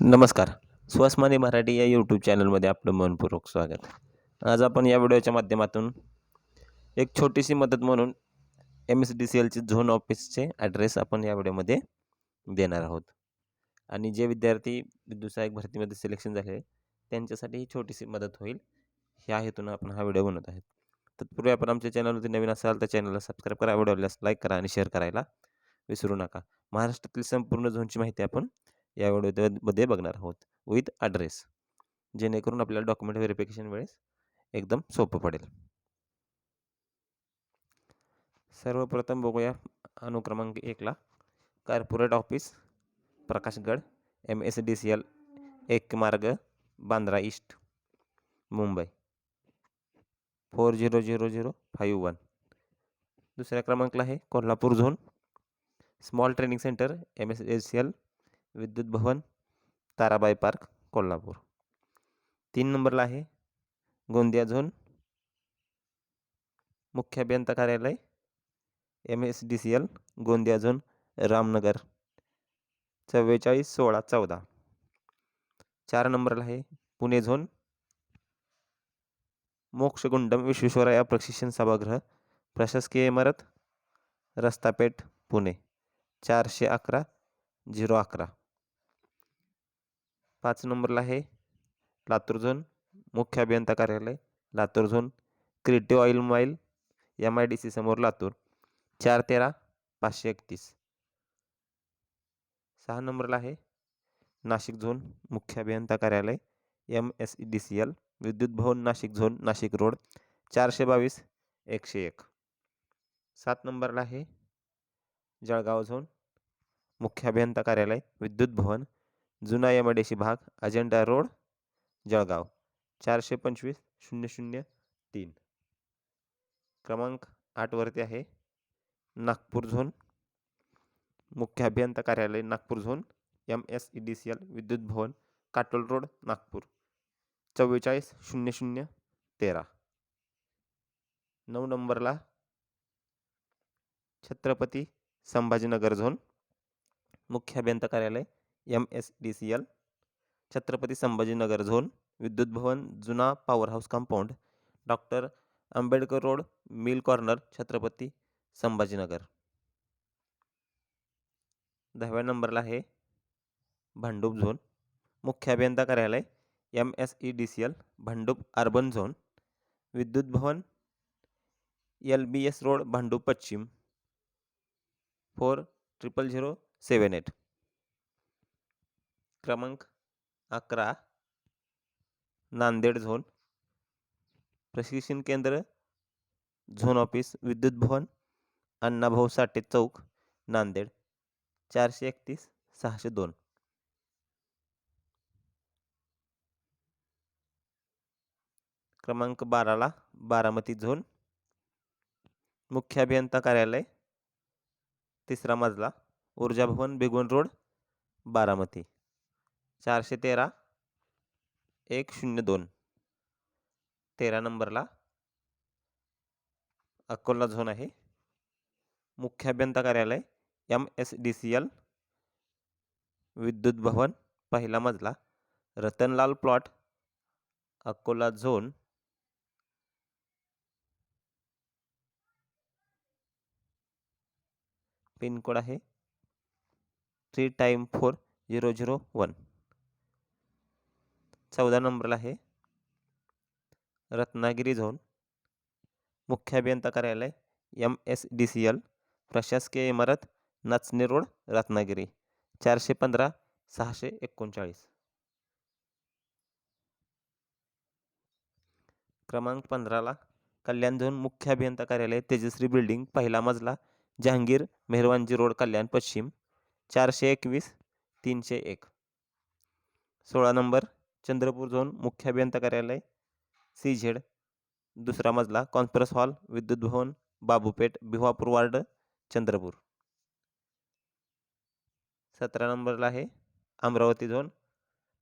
नमस्कार. स्वस्मानी मराठी या यूट्यूब चॅनलमध्ये आपलं मनपूर्वक स्वागत. आज आपण या व्हिडिओच्या माध्यमातून एक छोटीशी मदत म्हणून एम एस डी सी एलचे झोन ऑफिसचे ॲड्रेस आपण या व्हिडिओमध्ये देणार आहोत. आणि जे विद्यार्थी विद्युत सहाय्यक भरतीमध्ये सिलेक्शन झाले त्यांच्यासाठी ही छोटीशी मदत होईल. ह्या हेतून आपण हा व्हिडिओ बनवत आहेत. तत्पूर्वी आपण आमच्या चॅनलवरती नवीन असाल तर चॅनलला सबस्क्राईब करा व्हिडिओला लाईक करा आणि शेअर करायला विसरू नका. महाराष्ट्रातील संपूर्ण झोनची माहिती आपण या व्हिडिओमध्ये बघणार आहोत. With address. जेणेकरून आपल्याला डॉक्युमेंट व्हेरिफिकेशन वेळेस एकदम सोपं पडेल. सर्वप्रथम बघूया अनुक्रमांक एकला corporate office, Prakashgad M S D C L एक मार्ग, Bandra east, Mumbai. Four zero zero zero five one. दुसऱ्या क्रमांकला आहे Kolhapur zone, small training centre M S S C L Vidyut Bhavan Tarabai park Kolhapur. तीन नंबरला आहे Gondia zone. मुख्य अभियंता कार्यालय M S D C L Gondia zone Ramnagar. चव्वेचाळीस सोळा चौदा. चार नंबरला आहे पुणे झोन. मोक्षगुंडम विश्वेश्वराया प्रशिक्षण सभागृह प्रशासकीय इमारत रस्तापेठ पुणे. चारशे अकरा झिरो अकरा. पाच नंबरला आहे. लातूर झोन मुख्य अभियंता कार्यालय Latur zone creative oil mile M I D C समोर लातूर. चार तेरा पाचशे एकतीस. सहा नंबरला आहे. नाशिक झोन मुख्य अभियंता कार्यालय M S E D C L Vidyut Bhavan Nashik zone Nashik road चारशे बावीस एकशे एक. सात नंबरला आहे. जळगाव झोन मुख्य अभियंता कार्यालय विद्युत भवन जुना यमडेशी भाग अजेंडा रोड जळगाव चारशे पंचवीस शून्य शून्य तीन. क्रमांक आठवरती आहे नागपूर झोन. मुख्य अभियंता कार्यालय Nagpur zone. M S E D C L Vidyut Bhavan Katol road Nagpur. चव्वेचाळीस शून्य शून्य तेरा. नऊ नंबरला छत्रपती संभाजीनगर झोन. मुख्य अभियंता कार्यालय M S D C L Chhatrapati Sambhajinagar zone Vidyut Bhavan जुना power house compound doctor Ambedkar road mill corner Chhatrapati Sambhajinagar दहाव्या नंबरला आहे भांडूप झोन. मुख्य अभियंता कार्यालय M S E D C L Bhandup urban zone Vidyut Bhavan L B S road Bhandup पश्चिम. Four triple zero seven eight क्रमांक अकरा Nanded zone. प्रशिक्षण केंद्र झोन ऑफिस विद्युत भवन अण्णाभाऊ साठे चौक नांदेड. चारशे एकतीस सहाशे दोन. क्रमांक बाराला बारामती झोन. मुख्य अभियंता कार्यालय तिसरा मजला ऊर्जा भवन बेगोन रोड बारामती. चारशे तेरा. एक शून्य दोन. तेरा नंबरला. अकोला झोन आहे. मुख्य अभियंता कार्यालय M S D C L. Vidyut Bhavan पहिला मजला. Ratanlal plot Akola zone. Pincode आहे. Three time four zero zero one. चौदा नंबरला आहे. रत्नागिरी झोन. मुख्य अभियंता कार्यालय M S D C L. प्रशासकीय इमारत नाचणे रोड रत्नागिरी. चारशे पंधरा सहाशे एकोणचाळीस. क्रमांक पंधराला कल्याण झोन मुख्य अभियंता कार्यालय तेजश्री बिल्डिंग पहिला मजला जहांगीर मेहरवानजी रोड कल्याण पश्चिम. चारशे एकवीस तीनशे एक. सोळा नंबर चंद्रपूर झोन मुख्य अभियंता कार्यालय सी झेड दुसरा मजला conference hall Vidyut Bhavan Babupeth Bhiwapur ward Chandrapur. सतरा नंबरला आहे Amravati zone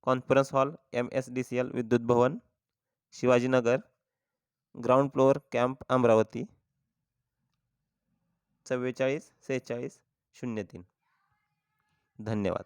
conference hall M S D C L Vidyut Bhavan Shivajinagar ground floor camp Amravati. चव्वेचाळीस सेहेचाळीस शून्य तीन. धन्यवाद.